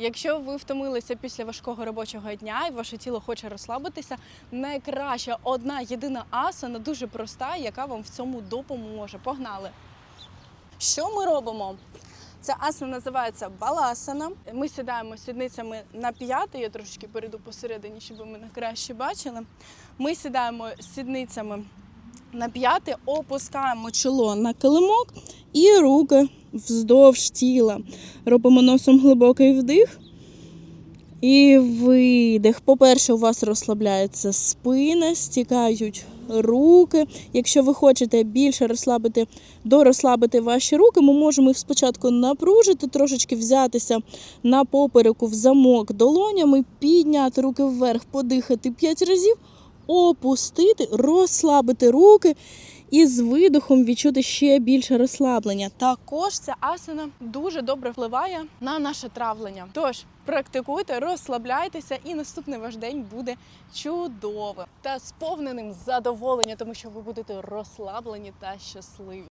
Якщо ви втомилися після важкого робочого дня і ваше тіло хоче розслабитися, найкраща одна єдина асана, дуже проста, яка вам в цьому допоможе. Погнали! Що ми робимо? Ця асана називається баласана. Ми сідаємо сідницями на п'яти. Я трошечки перейду посередині, щоб ви мене краще бачили. Ми сідаємо сідницями на п'яти, опускаємо чоло на килимок і руки вздовж тіла. Робимо носом глибокий вдих. І видих. По-перше, у вас розслабляється спина, стікають руки. Якщо ви хочете більше розслабити, дорозслабити ваші руки, ми можемо їх спочатку напружити, трошечки взятися на попереку в замок долонями, підняти руки вверх, подихати 5 разів, опустити, розслабити руки і з видохом відчути ще більше розслаблення. Також ця асана дуже добре впливає на наше травлення. Тож практикуйте, розслабляйтеся, і наступний ваш день буде чудовим та сповненим задоволення, тому що ви будете розслаблені та щасливі.